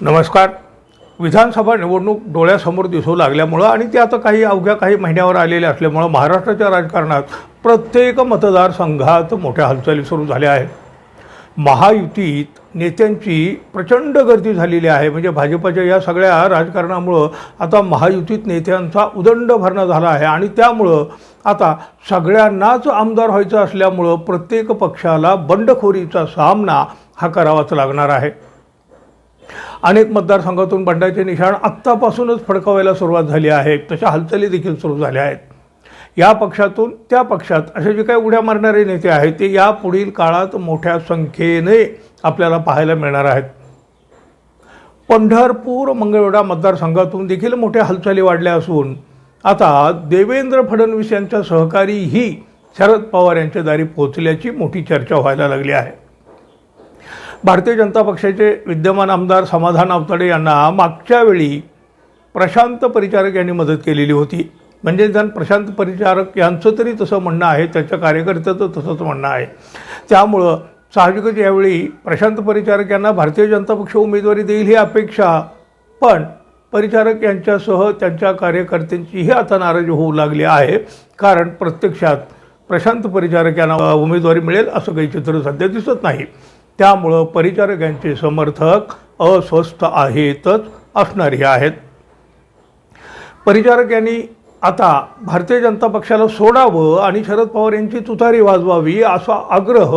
नमस्कार. विधानसभा निवडणूक डोळ्यासमोर दिसू लागल्यामुळं आणि ते आता काही अवघ्या काही महिन्यावर आलेले असल्यामुळं महाराष्ट्राच्या राजकारणात प्रत्येक मतदारसंघात मोठ्या हालचाली सुरू झाल्या आहेत. महायुतीत नेत्यांची प्रचंड गर्दी झालेली आहे. म्हणजे भाजपच्या या सगळ्या राजकारणामुळं आता महायुतीत नेत्यांचा उदंड भरणा झाला आहे आणि त्यामुळं आता सगळ्यांनाच आमदार व्हायचं असल्यामुळं प्रत्येक पक्षाला बंडखोरीचा सामना हा करावाच लागणार आहे. अनेक मतदारसंघातून बंडाचे निशाण आत्तापासूनच फडकवायला सुरुवात झाली आहे. तशा हालचाली देखील सुरू झाल्या आहेत. या पक्षातून त्या पक्षात असे जे काही उड्या मारणारे नेते आहेत ते या पुढील काळात मोठ्या संख्येने आपल्याला पाहायला मिळणार आहेत. पंढरपूर मंगळवेढा मतदारसंघातून देखील मोठ्या हालचाली वाढल्या असून आता देवेंद्र फडणवीस यांच्या सहकारीही शरद पवार यांच्या दारी पोहोचल्याची मोठी चर्चा व्हायला लागली आहे. भारतीय जनता पक्षाचे विद्यमान आमदार समाधान आवताडे यांना मागच्या वेळी प्रशांत परिचारक यांनी मदत केलेली होती. म्हणजे जण प्रशांत परिचारक यांचं तरी तसं म्हणणं आहे त्याच्या कार्यकर्त्याचं तसंच म्हणणं आहे. त्यामुळं साहजिकच यावेळी प्रशांत परिचारक यांना भारतीय जनता पक्ष उमेदवारी देईल ही अपेक्षा पण परिचारक यांच्यासह त्यांच्या कार्यकर्त्यांचीही आता नाराजी होऊ लागली आहे. कारण प्रत्यक्षात प्रशांत परिचारक यांना उमेदवारी मिळेल असं काही चित्र सध्या दिसत नाही. त्यामुळं परिचारक यांचे समर्थक अस्वस्थ आहेतच असणारे आहेत. परिचारक यांनी आता भारतीय जनता पक्षाला सोडावं आणि शरद पवार यांची तुतारी वाजवावी असा आग्रह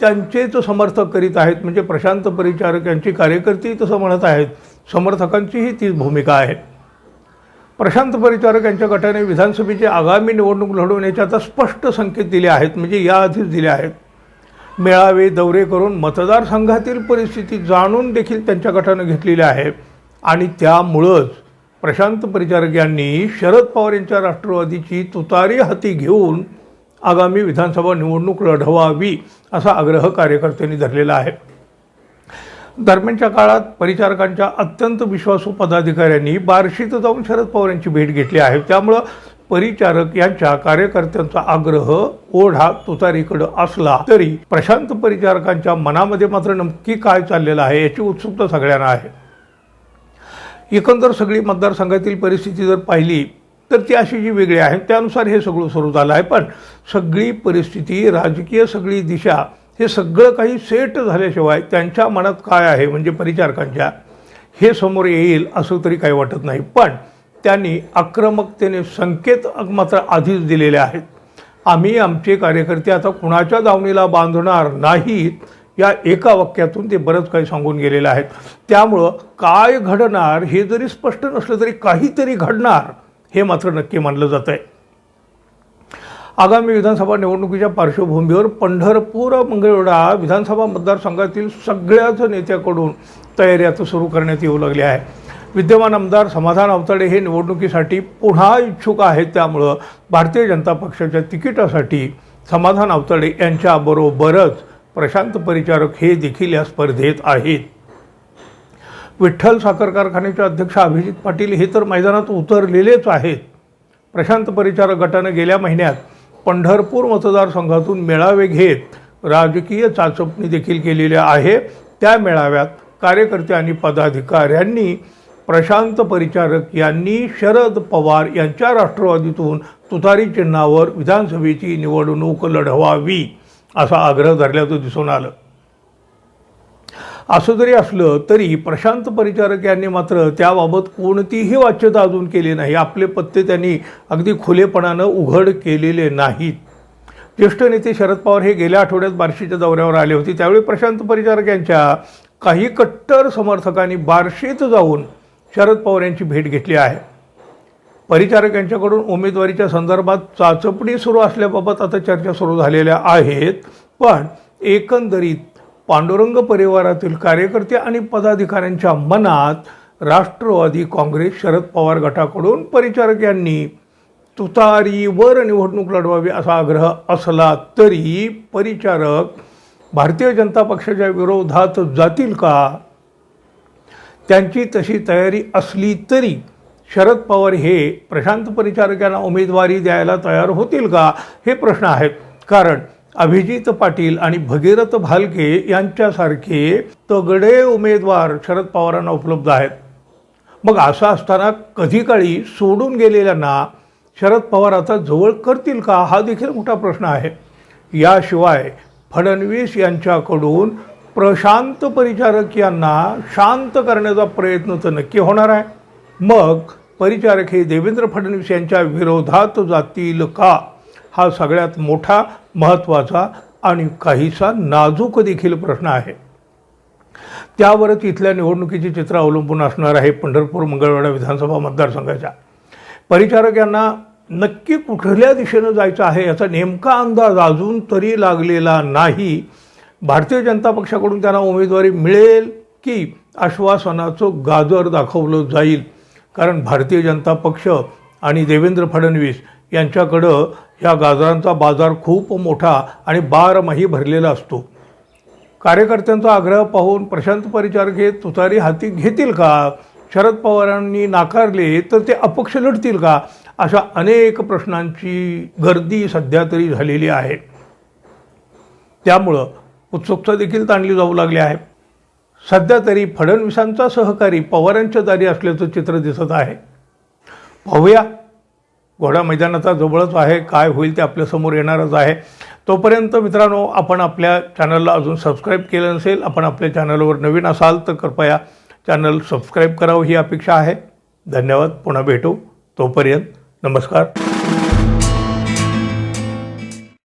त्यांचेच समर्थक करीत आहेत. म्हणजे प्रशांत परिचारक यांची कार्यकर्ती तसं म्हणत आहेत समर्थकांचीही तीच भूमिका आहे. प्रशांत परिचारक यांच्या गटाने विधानसभेची आगामी निवडणूक लढवण्याचे आता स्पष्ट संकेत दिले आहेत म्हणजे याआधीच दिले आहेत. मेळावे दौरे करून मतदारसंघातील परिस्थिती जाणून देखील त्यांच्या गटानं घेतलेली आहे. आणि त्यामुळंच प्रशांत परिचारक यांनी शरद पवार यांच्या राष्ट्रवादीची तुतारी हाती घेऊन आगामी विधानसभा निवडणूक लढवावी असा आग्रह कार्यकर्त्यांनी धरलेला आहे. दरम्यानच्या काळात परिचारकांच्या अत्यंत विश्वासू पदाधिकाऱ्यांनी बार्शीत जाऊन शरद पवार यांची भेट घेतली आहे. त्यामुळं परिचारक यांच्या कार्यकर्त्यांचा आग्रह ओढा तुतारीकडे असला तरी प्रशांत परिचारकांच्या मनामध्ये मात्र नक्की काय चाललेलं आहे याची उत्सुकता सगळ्यांना आहे. एकंदर सगळी मतदारसंघातील परिस्थिती जर पाहिली तर ती अशी जी वेगळी आहे त्यानुसार हे सगळं सुरू झालं आहे. पण सगळी परिस्थिती राजकीय सगळी दिशा हे सगळं काही सेट झाल्याशिवाय त्यांच्या मनात काय आहे म्हणजे परिचारकांच्या हे समोर येईल असं तरी काही वाटत नाही. पण त्यांनी आक्रमकतेने संकेत मात्र आधीच दिलेले आहेत. आम्ही आमचे कार्यकर्ते आता कुणाच्या दावणीला बांधणार नाहीत या एका वाक्यातून ते बरंच काही सांगून गेलेलं आहेत. त्यामुळं काय घडणार हे जरी स्पष्ट नसलं तरी काहीतरी घडणार हे मात्र नक्की मानलं जात आहे आगामी विधानसभा निवडणुकीच्या पार्श्वभूमीवर पंढरपूर मंगळवेढा विधानसभा मतदारसंघातील सगळ्याच नेत्याकडून तयारी आता सुरू करण्यात येऊ लागली आहे. विद्यमान आमदार समाधान अवताडे हे निवडणुकीसाठी पुन्हा इच्छुक आहेत. त्यामुळं भारतीय जनता पक्षाच्या तिकिटासाठी समाधान अवताडे यांच्याबरोबरच प्रशांत परिचारक हे देखील या स्पर्धेत आहेत. विठ्ठल साखर कारखान्याचे अध्यक्ष अभिजित पाटील हे तर मैदानात उतरलेलेच आहेत. प्रशांत परिचारक गटानं गेल्या महिन्यात पंढरपूर मतदारसंघातून मेळावे घेत राजकीय चाचपणी देखील केलेली आहे. त्या मेळाव्यात कार्यकर्ते आणि पदाधिकाऱ्यांनी प्रशांत परिचारक यांनी शरद पवार यांच्या राष्ट्रवादीतून तुतारी चिन्हावर विधानसभेची निवडणूक लढवावी असा आग्रह धरल्याचं दिसून आलं. असं जरी असलं तरी प्रशांत परिचारक यांनी मात्र त्याबाबत कोणतीही वाच्यता अजून केली नाही. आपले पत्ते त्यांनी अगदी खुलेपणानं उघड केलेले नाहीत. ज्येष्ठ नेते शरद पवार हे गेल्या आठवड्यात बार्शीच्या दौऱ्यावर आले होते. त्यावेळी प्रशांत परिचारक यांच्या काही कट्टर समर्थकांनी बार्शीत जाऊन शरद पवार यांची भेट घेतली आहे. परिचारक यांच्याकडून उमेदवारीच्या संदर्भात चाचपणी सुरू असल्याबाबत आता चर्चा सुरू झालेल्या आहेत. पण एकंदरीत पांडुरंग परिवारातील कार्यकर्ते आणि पदाधिकाऱ्यांच्या मनात राष्ट्रवादी काँग्रेस शरद पवार गटाकडून परिचारक यांनी तुतारीवर निवडणूक लढवावी असा आग्रह असला तरी परिचारक भारतीय जनता पक्षाच्या विरोधात जातील का? त्यांची तशी तयारी असली तरी शरद पवार हे प्रशांत परिचारकांना उमेदवारी द्यायला तयार होतील का? हे प्रश्न आहेत. कारण अभिजित पाटील आणि भगीरथ भालके यांच्यासारखे तगडे उमेदवार शरद पवारांना उपलब्ध आहेत. मग असं असताना कधी काळी सोडून गेलेल्यांना शरद पवार आता जवळ करतील का? हा देखील मोठा प्रश्न आहे. याशिवाय फडणवीस यांच्याकडून प्रशांत परिचारक यांना शांत करण्याचा प्रयत्न तर नक्की होणार आहे. मग परिचारक हे देवेंद्र फडणवीस यांच्या विरोधात जातील का? हा सगळ्यात मोठा महत्त्वाचा आणि काहीसा नाजूक देखील प्रश्न आहे. त्यावरच इथल्या निवडणुकीचे चित्र अवलंबून असणार आहे पंढरपूर मंगळवेढा विधानसभा मतदारसंघाच्या. परिचारक यांना नक्की कुठल्या दिशेनं जायचं आहे याचा नेमका अंदाज अजून तरी लागलेला नाही. भारतीय जनता पक्षाकडून त्यांना उमेदवारी मिळेल की आश्वासनाचं गाजर दाखवलं जाईल? कारण भारतीय जनता पक्ष आणि देवेंद्र फडणवीस यांच्याकडं ह्या गाजरांचा बाजार खूप मोठा आणि बारमाही भरलेला असतो. कार्यकर्त्यांचा आग्रह पाहून प्रशांत परिचार घेत तुतारी हाती घेतील का? शरद पवारांनी नाकारले तर ते अपक्ष लढतील का? अशा अनेक प्रश्नांची गर्दी सध्या तरी झालेली आहे. त्यामुळं उत्सुकता देखील ताणली जाऊ लागली आहे. सध्या तरी फडणवीसांचा सहकारी पवारांच्या दारी असल्याचं चित्र दिसत आहे. पाहूया. घोडा मैदानाचा जवळच आहे. काय होईल ते आपल्यासमोर येणारच आहे. तोपर्यंत मित्रांनो आपण आपल्या चॅनलला अजून सबस्क्राईब केलं नसेल आपण आपल्या चॅनलवर नवीन असाल तर कृपया चॅनल सबस्क्राईब करावं ही अपेक्षा आहे. धन्यवाद. पुन्हा भेटू. तोपर्यंत नमस्कार.